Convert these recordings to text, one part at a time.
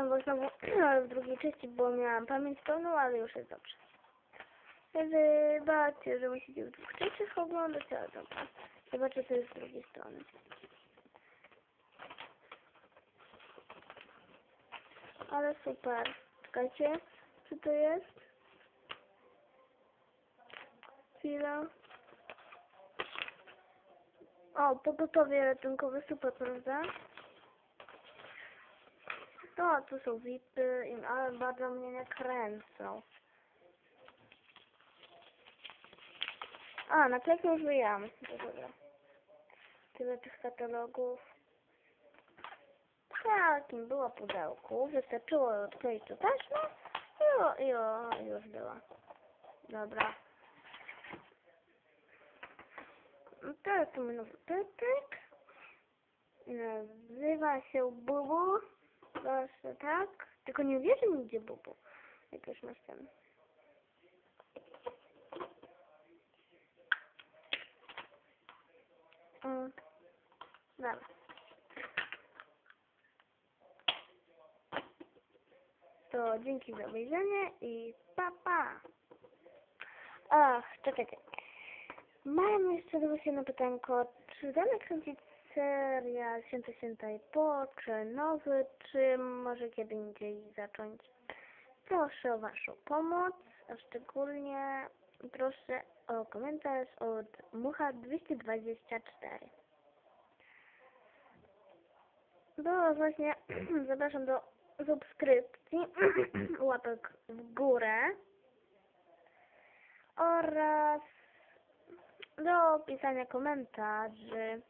tam było znowu w drugiej części, bo miałam pamięć pełną, ale już jest dobrze. Wybaczcie, że musicie w dwóch częściach oglądać, ale dobra. Zobaczę, co jest z drugiej strony. Ale super. Czekajcie, co to jest? Chwila. O, pogotowie ratunkowe, super, prawda? No, tu są VIPy, i- ale bardzo mnie nie kręcą. A, naklejkę już wyjęłam. No dobra. Tyle tych katalogów. Takim było pudełku. Wystarczyło odkleić tu taśmę i, o, i o, już była. Dobra. No Teraz tu nowy pytek. Nazywa się Bubu. Proszę, tak? Tylko nie wierzę mi, gdzie Bubu. Jak już masz ten. Mm. Dobra. To dzięki za obejrzenie i pa pa. Ach, czekajcie. Mam jeszcze do Was jedno pytanko. Czy dalej kręcić serial Święta Święta i Po, czy nowy, czy może kiedy indziej zacząć? Proszę o Waszą pomoc, a szczególnie proszę o komentarz od Mucha224. No właśnie, zapraszam do subskrypcji, łapek w górę oraz do pisania komentarzy.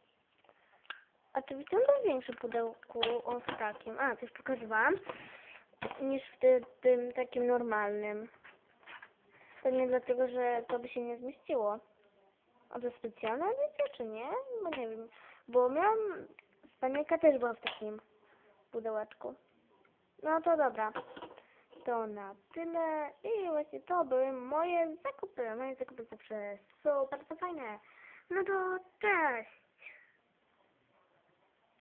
Oczywiście on był większy pudełku, on w takim, a, to już pokazywałam, niż w ty, tym takim normalnym. Pewnie dlatego, że to by się nie zmieściło. A to specjalna edycja, czy nie? Bo nie wiem. Bo miałam, Spanielka też była w takim pudełeczku. No to dobra. To na tyle. I właśnie to były moje zakupy. Moje zakupy zawsze są bardzo fajne. No to cześć!